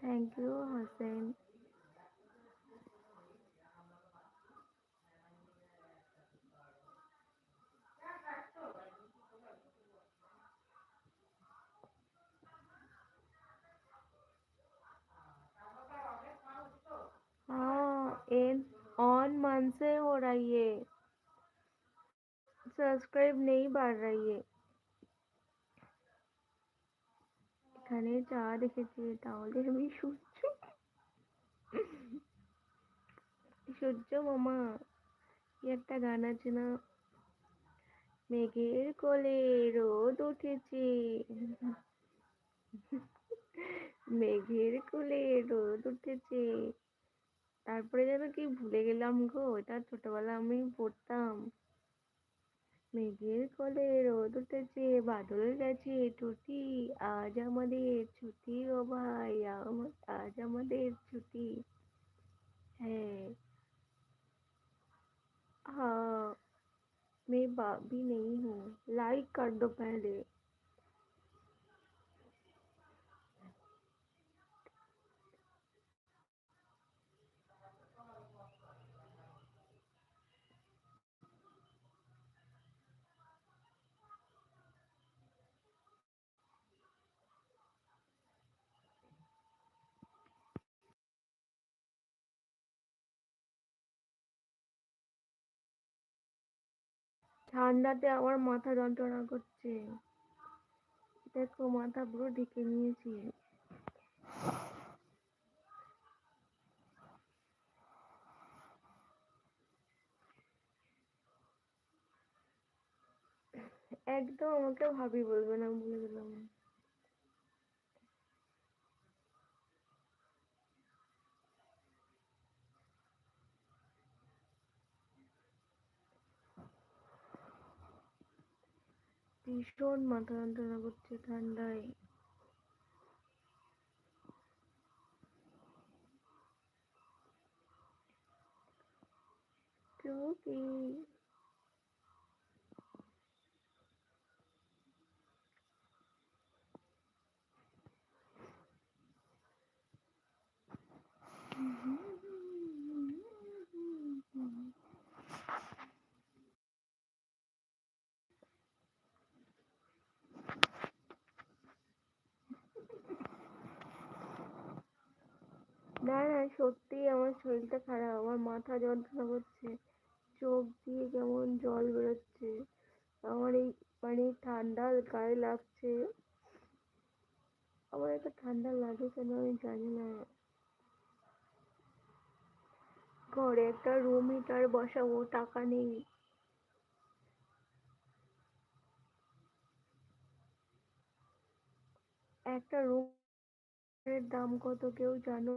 Thank you Hussain हाँ on मन से हो रही है। सब्सक्राइब नहीं बढ़ रही है। এখানে চা দেখেছি তাহলে আমি সূর্য। সূর্য মামা একটা গান আছে না? মেঘের কোলে রোদ উঠেছে। মেঘের কোলে রোদ উঠেছে। তারপরে যেন কি ভুলে গেলাম গো, এটা ছোটবেলা আমি পড়তাম। মেঘের কোলে রোদ উঠেছে বাদল গেছে টুটি আজ আমাদের ছুটি ও ভাই আজ আমাদের ছুটি হ্যাঁ हाँ मैं भाभी नहीं हूँ लाइक कर दो पहले ঠান্ডাতে আমার মাথা যন্ত্রণা করছে। দেখো, মাথা পুরো ঢেকে নিয়েছি। একদম আমাকে ভাবি বলবে না বলে দিলাম ভীষণ মাথা যন্ত্রণা করছে ঠান্ডায়। কি না না, সত্যি আমার শরীরটা খারাপ, আমার মাথা যন্ত্রণা করছে, চোখ দিয়ে কেমন জল বেরোচ্ছে, আমার এই মানে ঠান্ডা গায়ে লাগছে। আমার এত ঠান্ডা লাগে কেন আমি জানি না। ঘরে একটা রুম হিটার বসাবো, টাকা নেই। একটা রুম দাম কত কেউ জানো?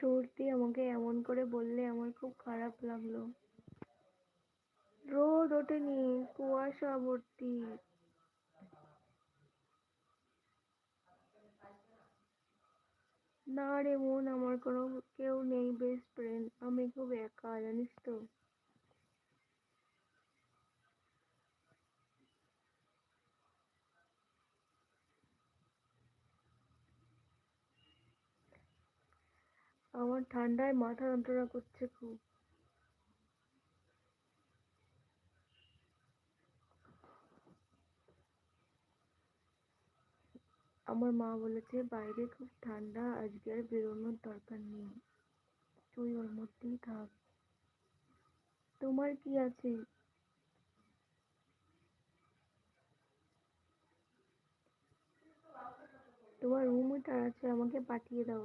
সত্যি আমাকে এমন করে বললে আমার খুব খারাপ লাগল। রোদ ওঠেনি, কুয়াশা ভর্তি। না রে মন, আমার কোনো কেউ নেই বেস্ট ফ্রেন্ড আমি খুব একা, জানিস তো? আমার ঠান্ডায় মাথা যন্ত্রণা করছে খুব। আমার মা বলেছে, বাইরে খুব ঠান্ডা, আজকে আর বেরোনোর দরকার নেই। তুই ওর মধ্যেই থাক। তোমার কি আছে? তোমার রুম হিটার আছে, আমাকে পাঠিয়ে দাও।